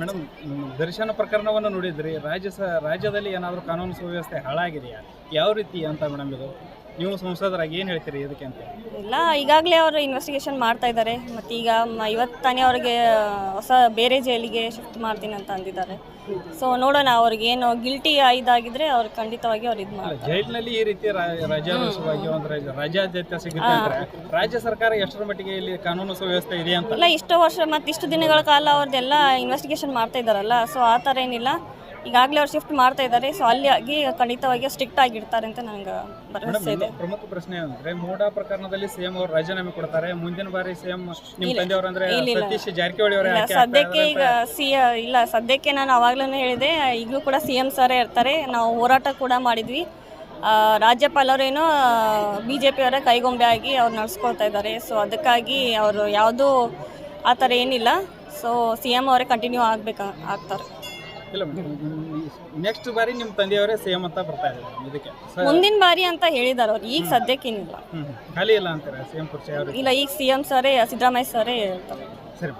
Madam ದರ್ಶನ ಪ್ರಕರಣವನ್ನು ನೋಡಿದ್ರಿ, ರಾಜ್ಯ ಸ, ರಾಜ್ಯದಲ್ಲಿ ಏನಾದರೂ ಕಾನೂನು ಸುವ್ಯವಸ್ಥೆ ಹಾಳಾಗಿದೆಯಾ? ಯಾವ ರೀತಿ ಅಂತ ಮೇಡಮ್ ಇದು? ನೀವು ಸಂಸದರಾಗಿ ಏನು ಹೇಳ್ತೀರಿ ಇದಕ್ಕೆ ಅಂತ? ಇಲ್ಲ ಈಗಾಗಲೇ ಅವರು ಇನ್ವೆಸ್ಟಿಗೇಷನ್ ಮಾಡ್ತಾ ಇದ್ದಾರೆ. ಮತ್ತು ಈಗ ಮ- ಇವತ್ತು ತಾನೇ ಅವ್ರಿಗೆ ಹೊಸ ಬೇರೆ ಜೈಲಿಗೆ ಶಿಫ್ಟ್ ಮಾಡ್ತೀನಿ ಅಂತ ಅಂದಿದ್ದಾರೆ. ಸೊ ನೋಡೋಣ ಅವ್ರಿಗೆ ಏನು ಗಿಲ್ಟಿ ಇದಾಗಿದ್ರೆ ಅವ್ರು ಖಂಡಿತವಾಗಿ ಅವ್ರು ಇದು ಮಾಡ್ತಾರೆ. ಜೈಲಿನಲ್ಲಿ ಈ ರೀತಿ ರಾ- ರಾಜ್ಯಾದೇಶವಾಗಿ ಒಂದು ರಾಜ್ಯ ರಾಜ್ಯಾದ್ಯಂತ ಸಿಗುತ್ತೆ ಅಂದ್ರೆ ರಾಜ್ಯ ಸರ್ಕಾರ ಎಷ್ಟರ ಮಟ್ಟಿಗೆ ಇಲ್ಲಿ ಕಾನೂನು ಸುವ್ಯವಸ್ಥೆ ಇದೆ ಅಂತ? ಇಲ್ಲ ಇಷ್ಟು ವರ್ಷ ಮತ್ತಿಷ್ಟು ದಿನಗಳ ಕಾಲ ಅವ್ರದ್ದೆಲ್ಲ ಇನ್ವೆಸ್ಟಿಗೇಷನ್ ಮಾಡ್ತಾ ಇದ್ದಾರಲ್ಲ ಸೊ ಆ ಥರ ಏನಿಲ್ಲ. ಈಗಾಗಲೇ ಅವ್ರು ಶಿಫ್ಟ್ ಮಾಡ್ತಾ ಇದ್ದಾರೆ ಸೊ ಅಲ್ಲಿ ಆಗಿ ಖಂಡಿತವಾಗಿ ಸ್ಟ್ರಿಕ್ಟ್ ಆಗಿರ್ತಾರೆ ಅಂತ ನಂಗೆ ಭರವಸೆ ಇದೆ. ಪ್ರಮುಖ ಪ್ರಶ್ನೆ ಅಂದ್ರೆ ಮೋಡಾ ಪ್ರಕರಣದಲ್ಲಿ ಸಿಎಂ ಅವರು ರಾಜೀನಾಮೆ ಕೊಡ್ತಾರೆ. ಮುಂದಿನ ಬಾರಿ ಸಿಎಂ ನಿಮ್ಮ ತಂದೆಯವರು ಅಂದ್ರೆ ಇಲ್ಲ, ಇಲ್ಲ. ಸತೀಶ್ ಜಾರಕಿಹೊಳಿ ಅವರೇ ಸದ್ಯಕ್ಕೆ ಈಗ ಸಿ ಇಲ್ಲ ಸದ್ಯಕ್ಕೆ ನಾನು ಅವಾಗ್ಲೂ ಹೇಳಿದೆ ಈಗಲೂ ಕೂಡ ಸಿ ಎಂ ಸರೇ ಇರ್ತಾರೆ. ನಾವು ಹೋರಾಟ ಕೂಡ ಮಾಡಿದ್ವಿ. ರಾಜ್ಯಪಾಲರೇನೋ ಬಿ ಜೆ ಪಿಯವರ ಕೈಗೊಂಬೆ ಆಗಿ ಅವ್ರು ನಡ್ಸ್ಕೊಳ್ತಾ ಇದ್ದಾರೆ. ಸೊ ಅದಕ್ಕಾಗಿ ಅವರು ಯಾವುದೂ ಆ ಥರ ಏನಿಲ್ಲ. ಸೊ ಸಿ ಎಂ ಅವರೇ ಕಂಟಿನ್ಯೂ ಆಗ್ಬೇಕು ಆಗ್ತಾರೆ. ಇಲ್ಲ ನೆಕ್ಸ್ಟ್ ಬಾರಿ ನಿಮ್ಮ ತಂದೆಯವರೇ ಸಿಎಂ ಅಂತ ಬರ್ತಾ ಇದ್ದಾರೆ ಇದಕ್ಕೆ. ಮುಂದಿನ ಬಾರಿ ಅಂತ ಹೇಳಿದಾರೆ ಅವ್ರು ಈಗ ಸದ್ಯಕ್ಕೇನಿಲ್ಲ ಹ್ಮ್. ಖಾಲಿ ಇಲ್ಲ ಅಂತಾರೆ ಸಿಎಂ ಕುರ್ಚಿ ಯಾವ ರೀತಿ ಇಲ್ಲ ಈಗ ಸಿ ಎಂ ಸರೇ ಸಿದ್ದರಾಮಯ್ಯ ಸರೇ ಹೇಳ್ತಾರೆ. ಸರಿ